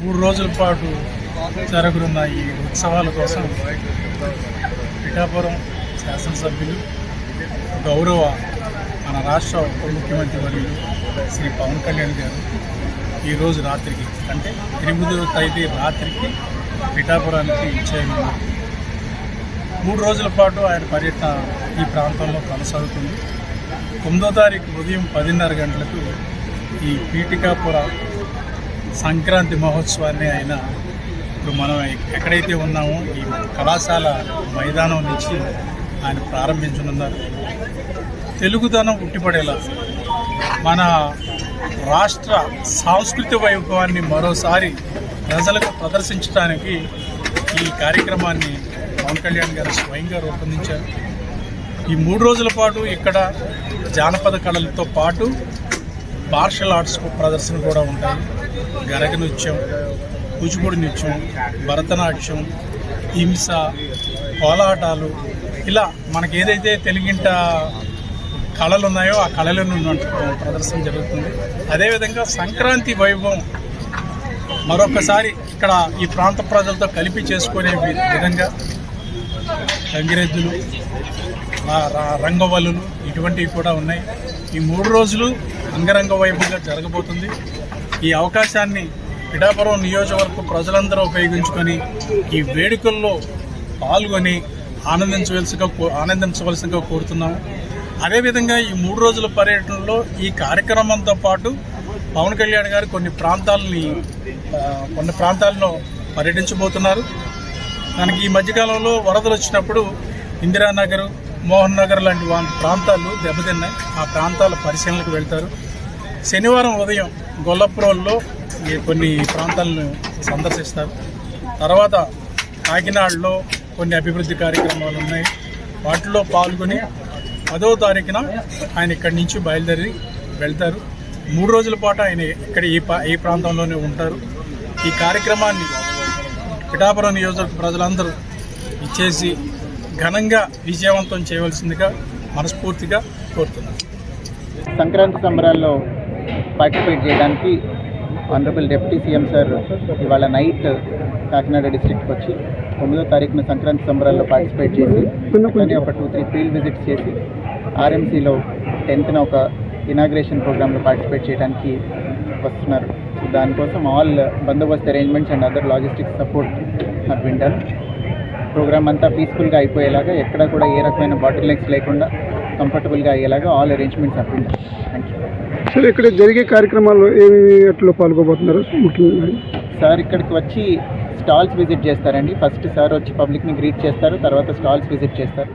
మూడు రోజుల పాటు జరగనున్న ఈ ఉత్సవాల కోసం పిఠాపురం శాసనసభ్యులు గౌరవ మన రాష్ట్ర ఉప ముఖ్యమంత్రి వర్యులు శ్రీ పవన్ కళ్యాణ్ గారు ఈరోజు రాత్రికి అంటే ఎనిమిదవ తేదీ రాత్రికి పిఠాపురానికి ఇచ్చేయనున్నారు మూడు రోజుల పాటు ఆయన పర్యటన ఈ ప్రాంతంలో కొనసాగుతుంది. తొమ్మిదో తారీఖు ఉదయం పదిన్నర గంటలకు ఈ పీఠికాపుర సంక్రాంతి మహోత్సవాన్ని ఆయన ఇప్పుడు మనం ఎక్కడైతే ఉన్నామో ఈ కళాశాల మైదానం నుంచి ఆయన ప్రారంభించనున్నారు. తెలుగుదనం ఉట్టిపడేలా మన రాష్ట్ర సాంస్కృతిక వైభవాన్ని మరోసారి ప్రజలకు ప్రదర్శించడానికి ఈ కార్యక్రమాన్ని పవన్ కళ్యాణ్ గారు స్వయంగా రూపొందించారు. ఈ మూడు రోజుల పాటు ఇక్కడ జానపద కళలతో పాటు మార్షల్ ఆర్ట్స్ ప్రదర్శన కూడా ఉంటాయి. గరగ నృత్యం కూచిపూడి నృత్యం భరతనాట్యం హింస కోలాటాలు. ఇలా మనకి ఏదైతే తెలుగింట కళలు ఉన్నాయో ఆ కళలను ప్రదర్శన జరుగుతుంది. అదేవిధంగా సంక్రాంతి వైభవం మరొకసారి ఇక్కడ ఈ ప్రాంత ప్రజలతో కలిపి చేసుకునే వి- విధంగా గంగిరెద్దులు రంగవల్లులు ఇటువంటివి కూడా ఉన్నాయి. ఈ మూడు రోజులు అంగరంగ వైభవంగా జరగబోతుంది. ఈ అవకాశాన్ని పిఠాపురం నియోజకవర్గ ప్రజలందరూ ఉపయోగించుకొని ఈ వేడుకల్లో పాల్గొని ఆనందించవలసిగా ఆనందించవలసిగా ఆనందించవలసిందిగా కోరుతున్నాము అదేవిధంగా ఈ మూడు రోజుల పర్యటనలో ఈ కార్యక్రమంతో పాటు పవన్ కళ్యాణ్ గారు కొన్ని ప్రాంతాలని కొన్ని ప్రాంతాలను పర్యటించబోతున్నారు. మనకి ఈ మధ్యకాలంలో వరదలు వచ్చినప్పుడు ఇందిరానగర్ మోహన్ నగర్ లాంటి వా- ప్రాంతాలు దెబ్బతిన్నాయి. ఆ ప్రాంతాల పరిశీలనకు వెళ్తారు. శనివారం ఉదయం గొల్లపురంలో కొన్ని ప్రాంతాలను సందర్శిస్తారు. తర్వాత కాకినాడలో కొన్ని అభివృద్ధి కార్యక్రమాలు ఉన్నాయి. వాటిలో పాల్గొని పదో తారీఖున ఆయన ఇక్కడి నుంచి బయలుదేరి వెళ్తారు. మూడు రోజుల పాటు ఆయన ఇక్కడ ఈ పా- ఈ ప్రాంతంలోనే ఉంటారు. ఈ కార్యక్రమాన్ని పిఠాపురం నియోజకవర్గ ప్రజలందరూ ఇచ్చేసి ఘనంగా విజయవంతం చేయవలసిందిగా మనస్ఫూర్తిగా కోరుతున్నాను. సంక్రాంతి సంబరాల్లో పార్టిసిపేట్ చేయడానికి ఆనరబుల్ డిప్యూటీ సీఎం సార్ ఇవాళ నైట్ కాకినాడ డిస్టిక్కి వచ్చి తొమ్మిదో తారీఖున సంక్రాంతి సంబరాల్లో పార్టిసిపేట్ చేసి అట్లనే ఒక టూ త్రీ ఫీల్డ్ విజిట్స్ చేసి ఆర్ఎంసీలో టెన్త్న ఒక ఇనాగ్రేషన్ ప్రోగ్రాంలో పార్టిసిపేట్ చేయడానికి వస్తున్నారు. దానికోసం ఆల్ బందోబస్తు arrangements and other logistics support నాకు వింటాను ప్రోగ్రామ్ అంతా పీస్ఫుల్గా అయిపోయేలాగా ఎక్కడ కూడా ఏ రకమైన బాటిల్ నెక్స్ లేకుండా కంఫర్టబుల్గా అయ్యేలాగా ఆల్ అరేంజ్మెంట్స్ అప్పింటారు థ్యాంక్ యూ సార్ ఇక్కడ జరిగే కార్యక్రమాల్లో ఏమి ఎట్లా పాల్గొబోతున్నారు? ముఖ్యంగా సార్ ఇక్కడికి వచ్చి స్టాల్స్ విజిట్ చేస్తారండి. ఫస్ట్ సార్ వచ్చి పబ్లిక్ని గ్రీట్ చేస్తారు తర్వాత స్టాల్స్ విజిట్ చేస్తారు.